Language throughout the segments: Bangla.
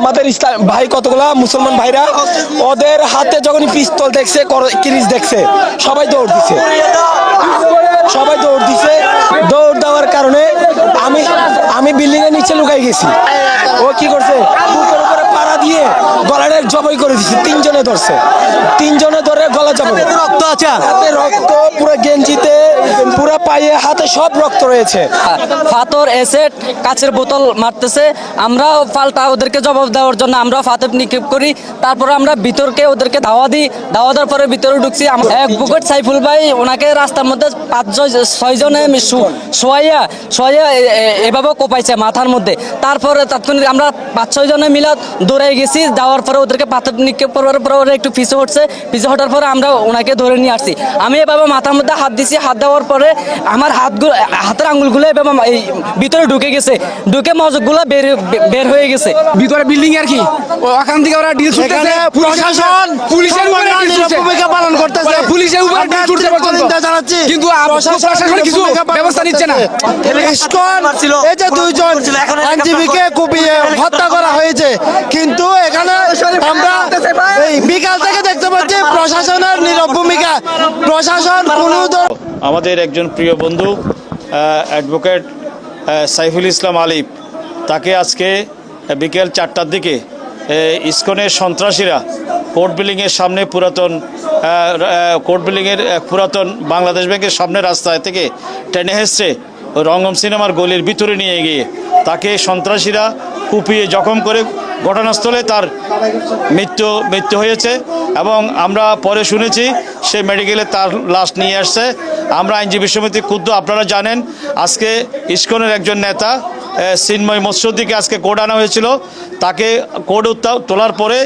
আমাদের ইসলাম ভাই কতগুলা? মুসলমান ভাইরা? ওদের হাতে যখন পিস্তল দেখছে কিরিস দেখছে, সবাই দৌড় দিছে। সবাই দৌড় দিছে। দৌড় দেওয়ার কারণে আমি আমি বিল্ডিং এর নিচে লুকাই গেছি। ও কি করছে? দিয়ে গলাটা জবাই করে দিচ্ছে তিনজনে ধরছে। তিনজনে ধরে গলা জবাই রক্ত আছে? হাতে রক্ত পুরো গেঞ্জিতে পুরো পায়ে হাতে সব রক্ত রয়েছে। ফাতর এসেট কাচের বোতল মারতেছে। আমরা পাল্টা ওদেরকে জবাব দেওয়ার জন্য আমরা ফাতর নিক্ষেপ করি। তারপরে আমরা ভিতরকে ওদেরকে ধাওয়া দিই। ধাওয়া দেওয়ার পরে ভিতরে ঢুকছি। এক বুকেট সাইফুল ভাই ওনাকে রাস্তার মধ্যে পাঁচ ছয়জনে শোয়াইয়া শোয়াইয়া এভাবে কোপাইছে মাথার মধ্যে। তারপরে তাৎক্ষণিক আমরা পাঁচ ছয় জনে মিলা দৌড়ে গেছি যাওয়ার পরে ওদেরকে পাথর নিক্ষেপ করার পরে ওরা একটু পিছু হটছে। পিছু হটার পরে আমরা ওনাকে ধরে নিয়ে আসছি। আমি এভাবে মাথার মধ্যে হাত দিছি হাত দেওয়ার পরে আমার হাতগুলো হাতের আঙ্গুলগুলো এভাবে এই ভিতরে ঢুকে গেছে। ঢুকে মজকগুলো বের বের হয়ে গেছে। ভিতরে বিল্ডিং আর কি? ওখান থেকে ওরা ডিল ছুটতেছে। প্রশাসন পুলিশের উপরে ডিল ভূমিকা পালন করতেছে পুলিশের উপরে জানাচ্ছি। কিন্তু প্রশাসন কিছু ব্যবস্থা নিচ্ছে না। ইসকন এই যে দুইজন আইনজীবীকে কুপিয়ে হত্যা করা হয়েছে কিন্তু এখানে আমরা এই বিকাল থেকে দেখতে পাচ্ছি প্রশাসনের নীরব ভূমিকা প্রশাসন কোনো আমাদের একজন প্রিয় বন্ধু অ্যাডভোকেট সাইফুল ইসলাম আলিফ তাকে আজকে বিকেল চারটার দিকে ইস্কনের সন্ত্রাসীরা কোর্ট বিল্ডিংয়ের সামনে পুরাতন কোর্ট বিল্ডিংয়ের পুরাতন বাংলাদেশ ব্যাংকের সামনে রাস্তায় থেকে টেনে হেসছে রঙ্গম সিনেমার গলির ভিতরে নিয়ে গিয়ে তাকে সন্ত্রাসীরা কুপিয়ে জখম করে ঘটনাস্থলে তার মৃত্যু মৃত্যু হয়েছে এবং আমরা পরে শুনেছি সে মেডিকেলে তার লাশ নিয়ে আসছে। আমরা আইনজীবী সমিতি ক্ষুদ্র, আপনারা জানেন, আজকে ইস্কনের একজন নেতা এ, চিন্ময় মৎস্যদিকে আজকে কোর্ট আনা হয়েছিল। তাকে কোর্ট তোলার পরে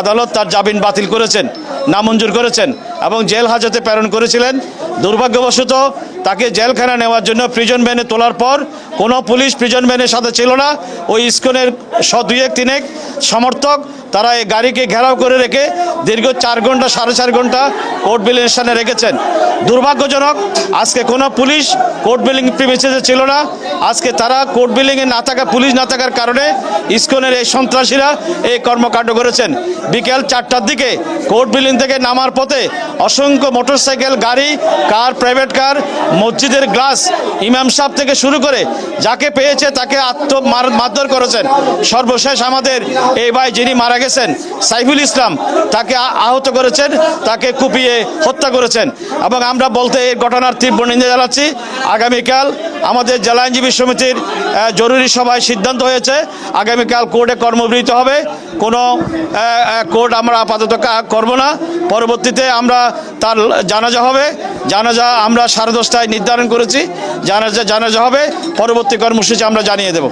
আদালত তার জামিন বাতিল করেছেন নামঞ্জুর করেছেন এবং জেল হাজতে প্রেরণ করেছিলেন। দুর্ভাগ্যবশত তাকে জেলখানা নেওয়ার জন্য প্রিজন ভ্যানে তোলার পর কোনো পুলিশ প্রিজন ভ্যানের সাথে ছিল না। ওই ইস্কনের স দুই এক তিনেক সমর্থক, তারা এই গাড়িকে ঘেরাও করে রেখে দীর্ঘ চার ঘণ্টা, সাড়ে চার ঘণ্টা কোর্ট বিলিং স্থানে রেখেছেন। দুর্ভাগ্যজনক, আজকে কোনো পুলিশ কোর্ট বিল্ডিং প্রিমিসেসে ছিল না। আজকে তারা কোর্ট বিল্ডিংয়ে না থাকা, পুলিশ না থাকার কারণে ইস্কনের এই সন্ত্রাসীরা এই কর্মকাণ্ড করেছেন। বিকেল চারটার দিকে কোর্ট বিল্ডিং থেকে নামার পথে অসংখ্য মোটরসাইকেল গাড়ি কার প্রাইভেট কার মসজিদের গ্লাস ইমাম সাহেব থেকে শুরু করে যাকে পেয়েছে তাকে আত্ম মারধর করেছেন। সর্বশেষ আমাদের এই ভাই যিনি মারা গেছেন, সাইফুল ইসলাম, তাকে আহত করেছেন, তাকে কুপিয়ে হত্যা করেছেন। এবং আমরা বলতে এই ঘটনার তীব্র নিন্দা জানাচ্ছি। আগামীকাল আমাদের জেলা আইনজীবী সমিতির জরুরি সভায় সিদ্ধান্ত হয়েছে। আগামীকাল কোর্টে কর্মবিরত হবে। কোনো কোর্ট আমরা আপাতত করব না। পরবর্তীতে আমরা তার জানাজা হবে। জানাজা আমরা সাড়ে দশটায় নির্ধারণ করেছি। জানাজা জানাজা হবে। পরবর্তী কর্মসূচি আমরা জানিয়ে দেব।